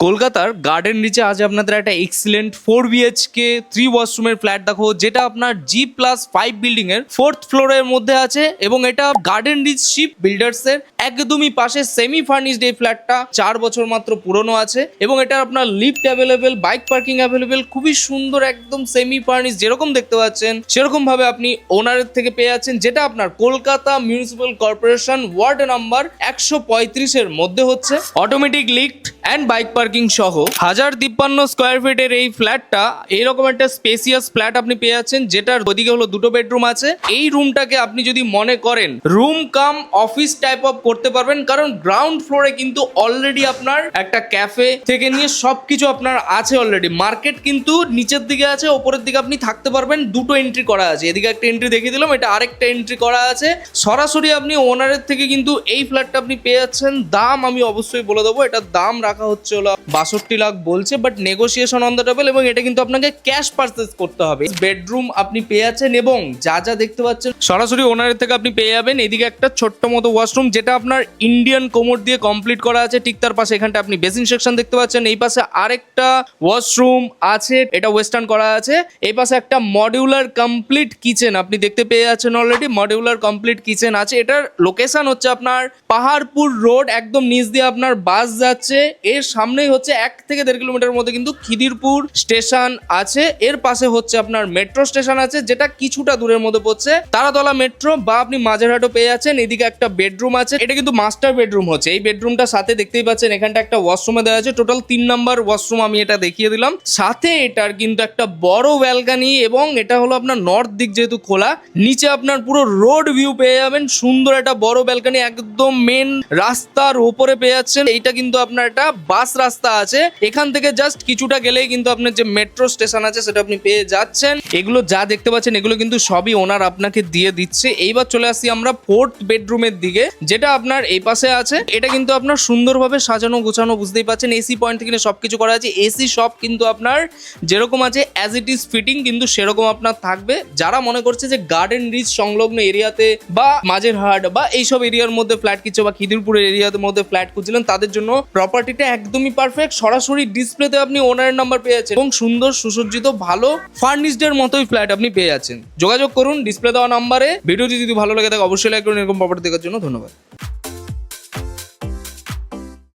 কলকাতার গার্ডেন নিচে আজ আপনাদের একটা এক্সিলেন্ট ফোর বিএইচকে থ্রি ওয়াশরুমের ফ্ল্যাট দেখো, যেটা আপনার জি প্লাস ফাইভ বিল্ডিং এর ফোর্থ ফ্লোরের মধ্যে আছে এবং এটা গার্ডেন রিচ শিপ বিল্ডার্স এর একদমই পাশে সেমি ফার্নিশড এই ফ্ল্যাটটা চার বছর মাত্র পুরনো আছে এবং এটা আপনার lift available bike parking available খুবই সুন্দর একদম সেমি ফার্নিশ যেরকম দেখতে পাচ্ছেন, সেরকম ভাবে আপনি ওনারের থেকে পেয়ে যাচ্ছেন, যেটা আপনার Kolkata municipal corporation ward number একশো পঁয়ত্রিশের মধ্যে হচ্ছে। Automatic lift and bike parking সহ হাজার তিপ্পান্ন স্কোয়ার ফিটের এই ফ্ল্যাটটা এইরকম একটা স্পেসিয়াস ফ্ল্যাট আপনি পেয়ে যাচ্ছেন, যেটার ওদিকে হলো দুটো বেডরুম আছে। এই রুমটাকে আপনি যদি মনে করেন room cum office type of করতে পারবেন। কারণ গ্রাউন্ড ফ্লোরে কিন্তু অলরেডি আপনার একটা ক্যাফে থেকে নিয়ে সবকিছু আপনার আছে অলরেডি মার্কেট কিন্তু নিচের দিকে আছে, ওপরের দিকে আপনি থাকতে পারবেন। দুটো এন্ট্রি করা আছে। এদিকে একটা এন্ট্রি দেখিয়ে দিলাম, এটা আরেকটা এন্ট্রি করা আছে। সরাসরি আপনি ওনারের থেকে কিন্তু এই ফ্ল্যাটটা আপনি পেয়ে যাচ্ছেন। দাম আমি অবশ্যই বলে দেবো। এটার দাম রাখা হচ্ছে হলো বাষট্টি লাখ বলছে but negotiation on the table এবং এটা কিন্তু আপনাকে ক্যাশ পারচেস করতে হবে। বেডরুম আপনি পেয়ে যাচ্ছেন এবং যা যা দেখতে পাচ্ছেন, সরাসরি ওনারের থেকে আপনি পেয়ে যাবেন। এদিকে একটা ছোট্ট মতো ওয়াশরুম যেটা আপনার ইন্ডিয়ান কোমোড দিয়ে কমপ্লিট করা আছে, ঠিক তার পাশে এখানটা আপনি বেসিন সেকশন দেখতে পাচ্ছেন, এই পাশে আরেকটা ওয়াশরুম আছে, এটা ওয়েস্টার্ন করা আছে, এই পাশে একটা মডিউলার কমপ্লিট কিচেন আপনি দেখতে পেয়ে যাচ্ছেন অলরেডি মডিউলার কমপ্লিট কিচেন আছে, এটার লোকেশন হচ্ছে আপনার পাহাড়পুর রোড একদম নিচ দিয়ে আপনার বাস যাচ্ছে, এর সামনেই হচ্ছে এক থেকে দেড় কিলোমিটার মধ্যে কিন্তু খিদিরপুর স্টেশন আছে, এর পাশে হচ্ছে আপনার মেট্রো স্টেশন আছে, যেটা কিছুটা দূরের মধ্যে পড়ছে, তারাতলা মেট্রো বা আপনি মাঝেরহাটও পেয়ে যাচ্ছেন, এদিকে একটা বেডরুম আছে এটা কিন্তু মাস্টার বেডরুম হচ্ছে। এই বেডরুমটা সাথে দেখতেই পাচ্ছেন, এখানটা একটা ওয়াশরুমে দেওয়া আছে। টোটাল তিন নাম্বার ওয়াশরুম আমি এটা দেখিয়ে দিলাম। সাথে এটার কিন্তু একটা বড় ব্যালকানি এবং এটা হলো আপনার নর্থ দিক যেহেতু খোলা, নিচে আপনার পুরো রোড ভিউ পেয়ে যাবেন। সুন্দর একটা বড় ব্যালকানি একদম মেন রাস্তার ওপরে পেয়ে যাচ্ছেন। এইটা কিন্তু আপনার একটা বাস রাস্তা আছে। এখান থেকে জাস্ট কিছুটা গেলেই কিন্তু আপনার যে মেট্রো স্টেশন আছে, সেটা আপনি পেয়ে যাচ্ছেন। এগুলো যা দেখতে পাচ্ছেন, এগুলো কিন্তু সবই ওনার আপনাকে দিয়ে দিচ্ছে। এইবার চলে আসছি আমরা ফোর্থ বেডরুমের দিকে, যেটা আপনার এই পাশে আছে। এটা কিন্তু আপনার সুন্দরভাবে সাজানো, গোছানো, বুঝতেই পাচ্ছেন এসি পয়েন্ট থেকে সবকিছু করা আছে। এসি সব কিন্তু আপনার যেরকম আছে অ্যাজ ইট ইজ ফিটিং কিন্তু সেরকম আপনার থাকবে। যারা মনে করছে যে গার্ডেন রিচ সংলগ্ন এরিয়াতে বা মাঝের হাট বা এইসব এরিয়ার মধ্যে ফ্ল্যাট কিচ্ছে বা খিদিরপুরের এরিয়ার মধ্যে ফ্ল্যাট খুঁজছিলেন, তাদের জন্য প্রপার্টিটা একদমই পারফেক্ট সরাসরি ডিসপ্লেতে আপনি ওনারের নাম্বার পেয়ে যাচ্ছেন এবং সুন্দর, সুসজ্জিত, ভালো ফার্নিশডের মতোই ফ্ল্যাট আপনি পেয়ে যাচ্ছেন। যোগাযোগ করুন ডিসপ্লে দেওয়া নাম্বারে ভিডিওটি যদি ভালো লাগে থাকে, অবশ্যই লাইক করুন। এরকম প্রপার্টি দেখার জন্য ধন্যবাদ।